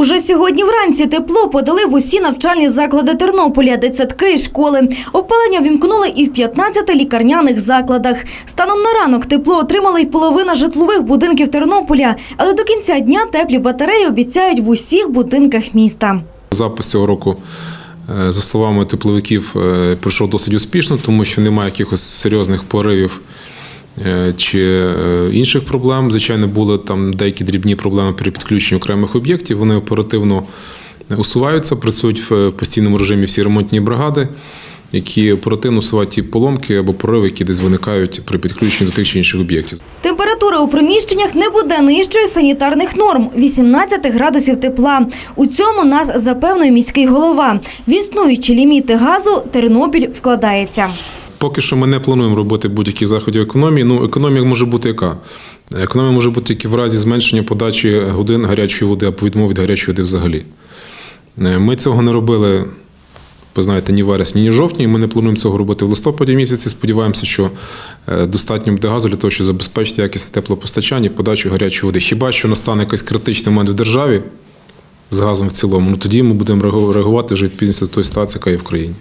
Уже сьогодні вранці тепло подали в усі навчальні заклади Тернополя, дитсадки і школи. Опалення вімкнули і в 15 лікарняних закладах. Станом на ранок тепло отримала й половина житлових будинків Тернополя, але до кінця дня теплі батареї обіцяють в усіх будинках міста. Запуск цього року, е, за словами тепловиків, е, пройшов досить успішно, тому що немає якихось серйозних поривів чи е, інших проблем. Звичайно, були там деякі дрібні проблеми при підключенні окремих об'єктів. Вони оперативно усуваються, працюють в постійному режимі всі ремонтні бригади, які оперативно усувають ті поломки або прориви, які десь виникають при підключенні до тих чи інших об'єктів. Температура у приміщеннях не буде нижчою санітарних норм – 18 градусів тепла. У цьому нас запевнив міський голова. В існуючі ліміти газу Тернопіль вкладається. Поки що ми не плануємо робити будь-які заходи економії. Ну, економія може бути яка? Економія може бути тільки в разі зменшення подачі годин гарячої води або відмови від гарячої води взагалі. Е, Ми цього не робили, ви знаєте, ні в вересні, ні в жовтні. Ми не плануємо цього робити в листопаді місяці. Сподіваємося, що е, достатньо буде газу для того, щоб забезпечити якісне теплопостачання і подачу гарячої води. Хіба що настане якийсь критичний момент в державі з газом в цілому, ну тоді ми будемо реагу- реагувати вже відповідно до тої ситуації, яка є в країні.